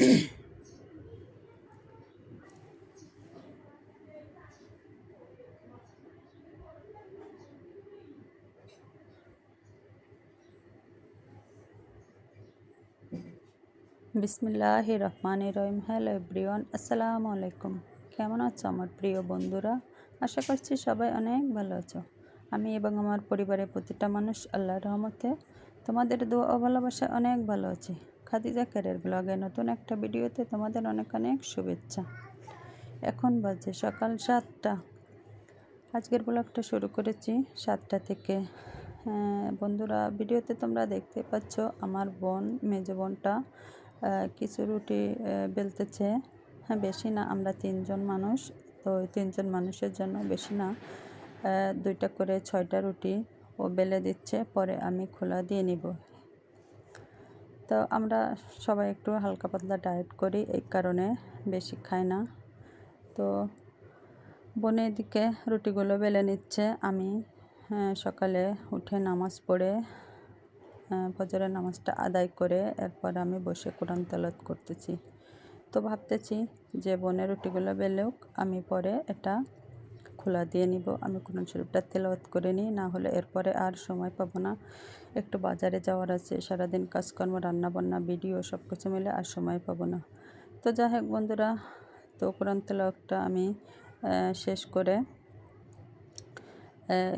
বিসমিল্লাহ রহমান রহিম hello everyone, আসসালামু আলাইকুম। কেমন আছো আমার প্রিয় বন্ধুরা? আশা করছি সবাই অনেক ভালো আছো। আমি এবং আমার পরিবারের প্রতিটা মানুষ আল্লাহর রহমতে তোমাদের দোয়া ও ভালোবাসায় অনেক ভালো আছি। খাদিজা ক্যারের ব্লগে নতুন একটা ভিডিওতে তোমাদের অনেক অনেক শুভেচ্ছা। এখন বাজে সকাল সাতটা। আজকের ব্লগটা শুরু করেছি সাতটা থেকে। হ্যাঁ, বন্ধুরা ভিডিওতে তোমরা দেখতে পাচ্ছ আমার বোন মেজ বোনটা কিছু রুটি বেলতেছে। হ্যাঁ বেশি না আমরা তিনজন মানুষ তো তিনজন মানুষের জন্য বেশি না। দুইটা করে ছয়টা রুটি ও বেলে দিচ্ছে পরে আমি খোলা দিয়ে নিব। তো আমরা সবাই একটু হালকা পাতলা ডায়েট করি, এই কারণে বেশি খাই না। তো বোনের দিকে রুটিগুলো বেলে নিচ্ছে। আমি সকালে উঠে নামাজ পড়ে ফজরের নামাজটা আদায় করে এরপর আমি বসে কোরআন তেলত করতেছি। তো ভাবতেছি যে বনের রুটিগুলো বেলেও আমি পরে এটা খোলা দিয়ে নিব। আমি কোরআন শরীফটা তেলাওয়াত করে নিই, না হলে এরপরে আর সময় পাবো না। একটু বাজারে যাওয়ার আছে, সারাদিন কাজকর্ম, রান্নাবান্না, ভিডিও সব কিছু মিলে আর সময় পাবো না। তো যাই হোক বন্ধুরা, তো কোরআন তেলাওয়াতটা আমি শেষ করে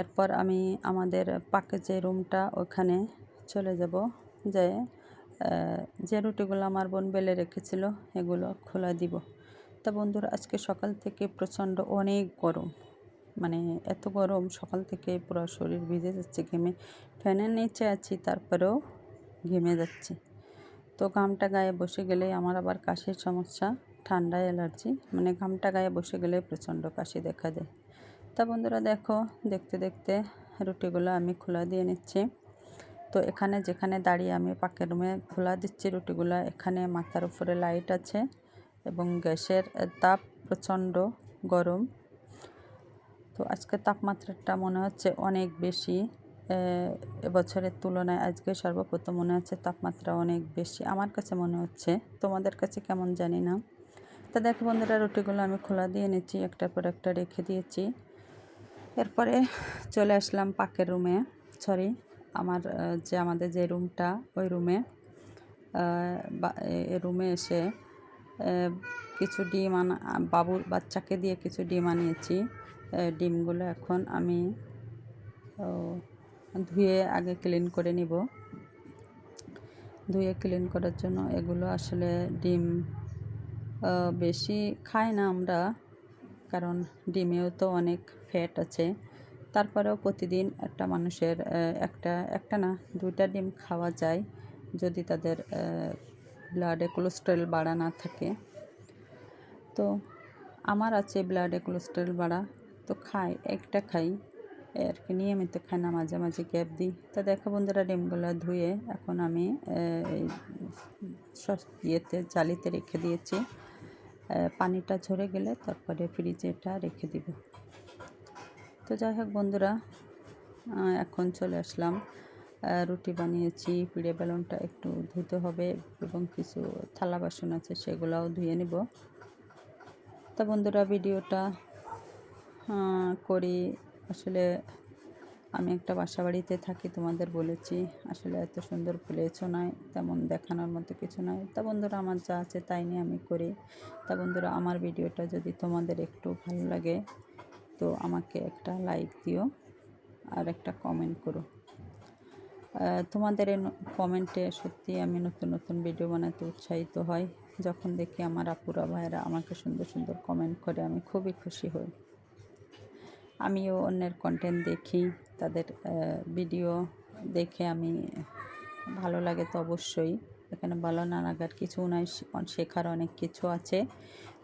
এরপর আমি আমাদের পাকে যে রুমটা ওখানে চলে যাব। যে যে রুটিগুলো আমার বোন বেলে রেখেছিল, এগুলো খোলা দিব। তা বন্ধুরা, আজকে সকাল থেকে প্রচণ্ড অনেক গরম। মানে এত গরম, সকাল থেকে পুরো শরীর ভিজে যাচ্ছে, ঘেমে ফ্যানের নিচে আছি, তারপরেও ঘেমে যাচ্ছি। তো ঘামটা গায়ে বসে গেলে আমার আবার কাশির সমস্যা ঠান্ডা অ্যালার্জি মানে ঘামটা গায়ে বসে গেলে প্রচণ্ড কাশি দেখা যায়। তা বন্ধুরা দেখো, দেখতে দেখতে রুটিগুলো আমি খোলা দিয়ে নিচ্ছি। তো এখানে যেখানে দাঁড়িয়ে আমি পাকের রুমে খোলা দিচ্ছি রুটিগুলো, এখানে মাথার উপরে লাইট আছে এবং গ্যাসের তাপ প্রচণ্ড গরম। তো আজকে তাপমাত্রাটা মনে হচ্ছে অনেক বেশি এবছরের তুলনায় আজকে সর্বপ্রথম মনে হচ্ছে তাপমাত্রা অনেক বেশি। আমার কাছে মনে হচ্ছে। তোমাদের কাছে কেমন জানি না। তা দেখো বন্ধুরা, রুটিগুলো আমি খোলা দিয়ে নিচ্ছি একটার পর একটা রেখে দিয়েছি। এরপরে চলে আসলাম পাকের রুমে সরি আমার যে আমাদের যে রুমটা, ওই রুমে রুমে এসে কিছু ডিম আনা, বাবুর বাচ্চাকে দিয়ে কিছু ডিম আনিয়েছি। ডিমগুলো এখন আমি ধুয়ে আগে ক্লিন করে নিব। ধুয়ে ক্লিন করার জন্য এগুলো আসলে ডিম বেশি খাই না আমরা, কারণ ডিমেও তো অনেক ফ্যাট আছে। তারপরেও প্রতিদিন একটা মানুষের একটা একটা না, দুইটা ডিম খাওয়া যায় যদি তাদের ব্লাডে কোলেস্ট্রল বাড়া না থাকে। তো আমার আছে ব্লাডে কোলেস্ট্রল বাড়া। তো খাই, একটা খাই। আর কি, নিয়মিত খাই না মাঝে মাঝে গ্যাপ দিই। তা দেখো বন্ধুরা, ডিমগুলো ধুয়ে এখন আমি ইয়েতে জালিতে রেখে দিয়েছি। পানিটা ঝরে গেলে তারপরে ফ্রিজে এটা রেখে দিব। তো যাই হোক বন্ধুরা এখন চলে আসলাম। রুটি বানিয়েছি, পিড়ে বেলনটা একটু ধুতে হবে এবং কিছু থালা বাসন আছে সেগুলোও ধুয়ে নিব। তা বন্ধুরা, ভিডিওটা করি। আসলে আমি একটা বাসা বাড়িতে থাকি, তোমাদের বলেছি। আসলে এত সুন্দর প্লেসও নয় তেমন দেখানোর মতো কিছু নয় তা বন্ধুরা, আমার যা আছে তাই নিয়ে আমি করি। তা বন্ধুরা, আমার ভিডিওটা যদি তোমাদের একটু ভালো লাগে, তো আমাকে একটা লাইক দিও আর একটা কমেন্ট করো। তোমাদের কমেন্টে সত্যি আমি নতুন নতুন ভিডিও বানাতে উৎসাহিত হই। যখন দেখি আমার আপুরা, ভাইয়েরা আমাকে সুন্দর সুন্দর কমেন্ট করে, আমি খুবই খুশি হই। আমিও অন্যের কন্টেন্ট দেখি, তাদের ভিডিও দেখে আমি ভালো লাগে তো অবশ্যই। এখানে ভালো না লাগার কিছু নাই শেখার অনেক কিছু আছে।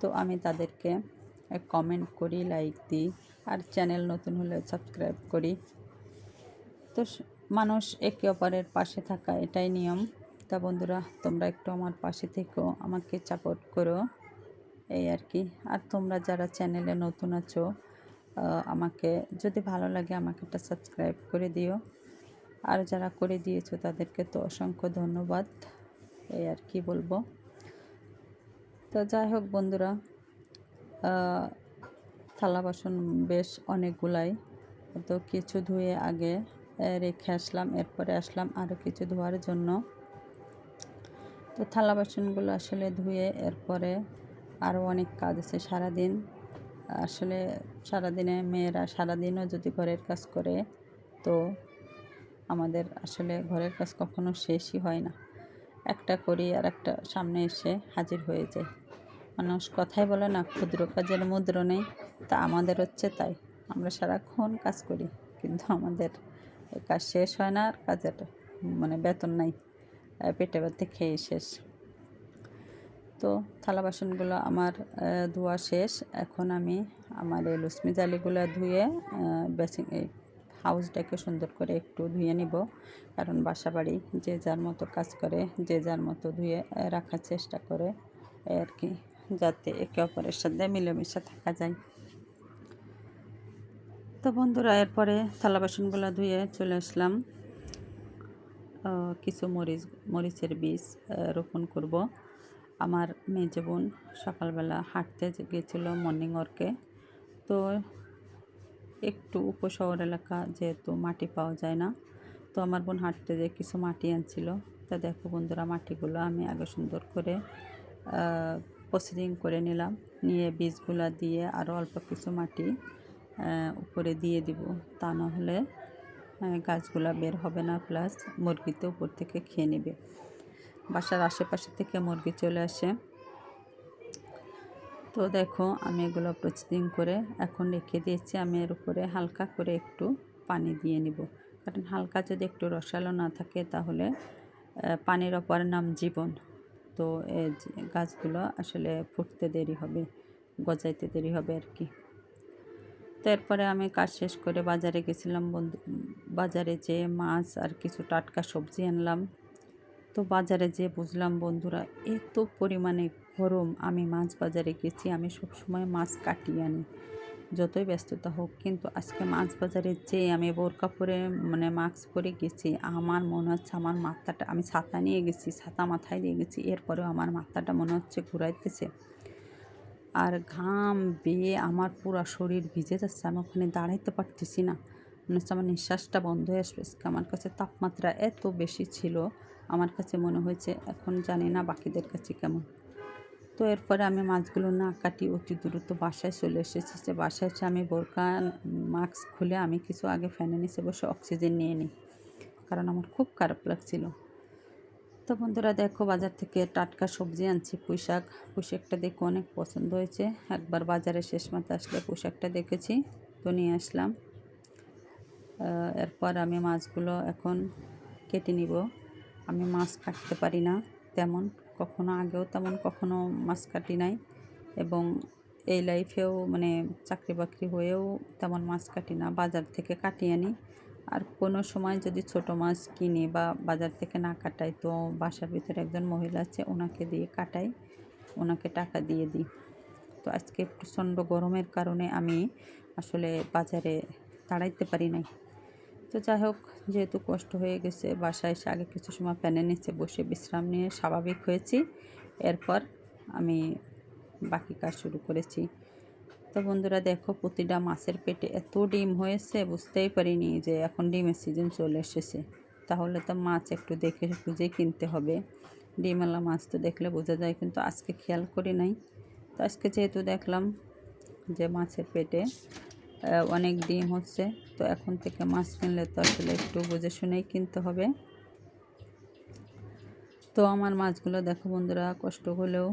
তো আমি তাদেরকে কমেন্ট করি লাইক দিই, আর চ্যানেল নতুন হলে সাবস্ক্রাইব করি। তো মানুষ একে অপরের পাশে থাকা এটাই নিয়ম। তা বন্ধুরা, তোমরা একটু আমার পাশে থেকেও আমাকে সাপোর্ট করো, এই আর কি। আর তোমরা যারা চ্যানেলে নতুন আছো আমাকে, যদি ভালো লাগে আমাকে একটা সাবস্ক্রাইব করে দিও। আর যারা করে দিয়েছ তাদেরকে তো অসংখ্য ধন্যবাদ, এই আর কি বলব। তো যাই হোক বন্ধুরা থালা বাসন বেশ অনেকগুলাই। তো কিছু ধুয়ে আগে রেখে আসলাম, এরপরে আসলাম আরও কিছু ধোয়ার জন্য। তো থালা বাসনগুলো আসলে ধুয়ে, এরপরে আরও অনেক কাজ আছে সারাদিন। আসলে সারাদিনে মেয়েরা সারাদিনও যদি ঘরের কাজ করে, তো আমাদের আসলে ঘরের কাজ কখনো শেষই হয় না। একটা করি আর একটা সামনে এসে হাজির হয়ে যায়। মানুষ কথাই বলে না, ক্ষুদ্র কাজের মুদ্র নেই, তা আমাদের হচ্ছে তাই। আমরা সারাক্ষণ কাজ করি, কিন্তু আমাদের কাজ শেষ হয় না আর কাজের মানে বেতন নাই। পেটে ব্যথে খেয়ে শেষ। তো থালা বাসনগুলো আমার ধোয়া শেষ। এখন আমি আমার এই লুসমি জালিগুলো ধুয়ে বেসিং এই হাউসটাকে সুন্দর করে একটু ধুয়ে নিব। কারণ বাসা বাড়ি যে যার মতো কাজ করে, যে যার মতো ধুয়ে রাখার চেষ্টা করে, আর কি, যাতে একে অপরের সাথে মিলেমিশে থাকা যায়। তো বন্ধুরা, এরপরে থালা বাসনগুলো ধুয়ে চলে আসলাম। কিছু মরিচ, মরিচের বীজ রোপণ করব। আমার মেজে বোন সকালবেলা হাঁটতে যে গিয়েছিল মর্নিং ওয়ার্কে তো একটু উপশহর এলাকা যেহেতু মাটি পাওয়া যায় না, তো আমার বোন হাঁটতে যে কিছু মাটি আনছিল, তা দেখো বন্ধুরা মাটিগুলো আমি আগে সুন্দর করে প্রসেসিং করে নিলাম। নিয়ে বীজগুলো দিয়ে আরও অল্প কিছু মাটি উপরে দিয়ে দিব। তা না হলে গাছগুলা বের হবে না, প্লাস মুরগিতে উপর থেকে খেয়ে নেবে। বাসার আশেপাশে থেকে মুরগি চলে আসে। তো দেখো, আমি এগুলো প্রসেসিং করে এখন রেখে দিয়েছি। আমি এর উপরে হালকা করে একটু পানি দিয়ে নিব। কারণ হালকা যদি একটু রসালো না থাকে তাহলে পানির অপর নাম জীবন। তো গাছগুলো আসলে ফুটতে দেরি হবে, গজাইতে দেরি হবে আর কি। তো এরপরে আমি কাজ শেষ করে বাজারে গেছিলাম বন্ধু, বাজারে যে মাছ আর কিছু টাটকা সবজি আনলাম। তো বাজারে যেয়ে বুঝলাম, বন্ধুরা, এত পরিমাণে গরম, আমি মাছ বাজারে গেছি, আমি সব সময় মাছ কাটিয়ে আনি। যতই ব্যস্ততা হোক, কিন্তু আজকে মাছ বাজারে যেয়ে আমি বোরকা পরে মানে মাস্ক পরে গেছি, আমার মনে হচ্ছে আমার মাথাটা, আমি ছাতা নিয়ে গেছি, ছাতা মাথায় দিয়ে গেছি, এরপরেও আমার মাথাটা মনে হচ্ছে ঘুরাইতেছে। আর ঘাম বেয়ে আমার পুরো শরীর ভিজে যাচ্ছে, আমি ওখানে দাঁড়াইতে পারতেছি না। মনে হচ্ছে আমার নিঃশ্বাসটা বন্ধ হয়ে আসবে। আমার কাছে তাপমাত্রা এত বেশি ছিল আমার কাছে মনে হয়েছে, এখন জানি না বাকিদের কাছে কেমন। তো এরপরে আমি মাছগুলো না কাটি অতি দ্রুত বাসায় চলে এসেছি যে বাসায় এসে আমি বোরকা, মাস্ক খুলে আমি কিছু আগে ফ্যানে নিচে বসে অক্সিজেন নিয়ে নিই, কারণ আমার খুব খারাপ লাগছিল। তো বন্ধুরা দেখো বাজার থেকে টাটকা সবজি আনছি পুঁইশাক পুঁইশাকটা দেখে অনেক পছন্দ হয়েছে। একবার বাজারে শেষ মাথা আসলে পুঁইশাকটা দেখেছি, তো নিয়ে আসলাম। এরপর আমি মাছগুলো এখন কেটে নিব। আমি মাছ কাটতে পারি না তেমন, কখনো আগেও তেমন, কখনো মাছ কাটি নাই। এবং এই লাইফেও মানে চাকরি বাকরি হয়েও তেমন মাছ কাটি না, বাজার থেকে কাটিয়ে আনি। আর কোনো সময় যদি ছোট মাছ কিনি বা বাজার থেকে না কাটাই, তো বাসার ভিতরে একজন মহিলা আছে, ওনাকে দিয়ে কাটাই, ওনাকে টাকা দিয়ে দিই। তো আজকে প্রচণ্ড গরমের কারণে আমি আসলে বাজারে দাঁড়াইতে পারি নাই। তো যাই হোক, যেহেতু কষ্ট হয়ে গেছে, বাসায় এসে আগে কিছু সময় প্যানের নিচে বসে বিশ্রাম নিয়ে স্বাভাবিক হয়েছি। এরপর আমি বাকি কাজ শুরু করেছি। তো বন্ধুরা, দেখো প্রতিটা মাছের পেটে এত ডিম হয়েছে, বুঝতেই পারিনি যে এখন ডিমের সিজন চলে এসেছে। তাহলে তো মাছ একটু দেখে বুঝেই কিনতে হবে। ডিমওয়ালা মাছ তো দেখলে বোঝা যায়, কিন্তু আজকে খেয়াল করি নাই। তো আজকে যেহেতু দেখলাম যে মাছের পেটে অনেক ডিম হচ্ছে, তো এখন থেকে মাছ কিনলে তো আসলে একটু বুঝে শুনেই কিনতে হবে। তো আমার মাছগুলো দেখো বন্ধুরা, কষ্ট হলেও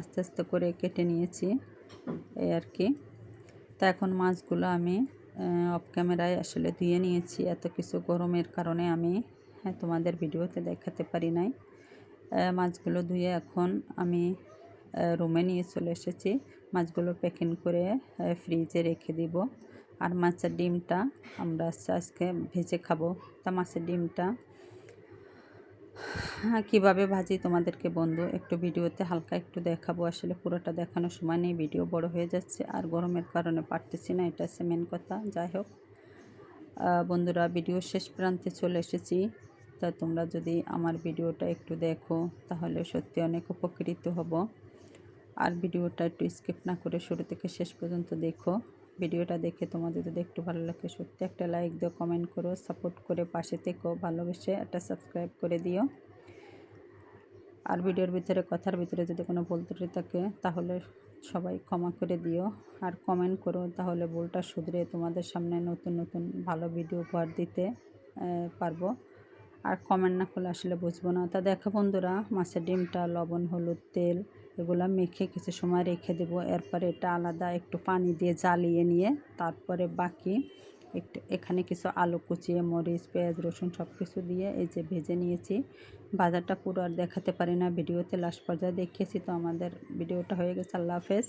আস্তে আস্তে করে কেটে নিয়েছি, এই আর কি। তো এখন মাছগুলো আমি অফ ক্যামেরায় আসলে ধুয়ে নিয়েছি। এত কিছু গরমের কারণে আমি হ্যাঁ তোমাদের ভিডিওতে দেখাতে পারি নাই। মাছগুলো ধুয়ে এখন আমি রুমে নিয়ে চলে এসেছি। মাছগুলো প্যাকিং করে ফ্রিজে রেখে দিব। আর মাছের ডিমটা আমরা আজকে ভেজে খাব। তা মাছের ডিমটা কীভাবে ভাজি তোমাদেরকে বন্ধু? একটু ভিডিওতে হালকা একটু দেখাবো। আসলে পুরোটা দেখানোর সময় নেই, ভিডিও বড় হয়ে যাচ্ছে। আর গরমের কারণে পারতেছি না, এটা হচ্ছে মেন কথা। যাই হোক বন্ধুরা, ভিডিও শেষ প্রান্তে চলে এসেছি। তা তোমরা যদি আমার ভিডিওটা একটু দেখো, তাহলে সত্যি অনেক উপকৃত হব। আর ভিডিওটা একটু স্কিপ না করে শুরু থেকে শেষ পর্যন্ত দেখো। ভিডিওটা দেখে তোমাদের যদি একটু ভালো লাগে, সত্যি একটা লাইক দিও কমেন্ট করো সাপোর্ট করে পাশে থেকো, ভালোবেসে একটা সাবস্ক্রাইব করে দিও। আর ভিডিওর ভিতরে, কথার ভিতরে যদি কোনো ভুল ত্রুটি থাকে, তাহলে সবাই ক্ষমা করে দিও। আর কমেন্ট করো, তাহলে ভুলটা শুধরে তোমাদের সামনে নতুন নতুন ভালো ভিডিও উপহার দিতে পারব। আর কমেন্ট না করলে আসলে বুঝব না। তা দেখো বন্ধুরা, মাছের ডিমটা লবণ, হলুদ, তেল এগুলো মেখে কিছু সময় রেখে দেব। এরপরে এটা আলাদা একটু পানি দিয়ে জ্বালিয়ে নিয়ে তারপরে বাকি একটু এখানে কিছু আলু কুচিয়ে মরিচ, পেঁয়াজ, রসুন সব কিছু দিয়ে এই যে ভেজে নিয়েছি। বাজারটা পুরো আর দেখাতে পারি না, ভিডিওতে লাস্ট পর্যায়ে দেখিয়েছি। তো আমাদের ভিডিওটা হয়ে গেছে। আল্লাহ হাফেজ।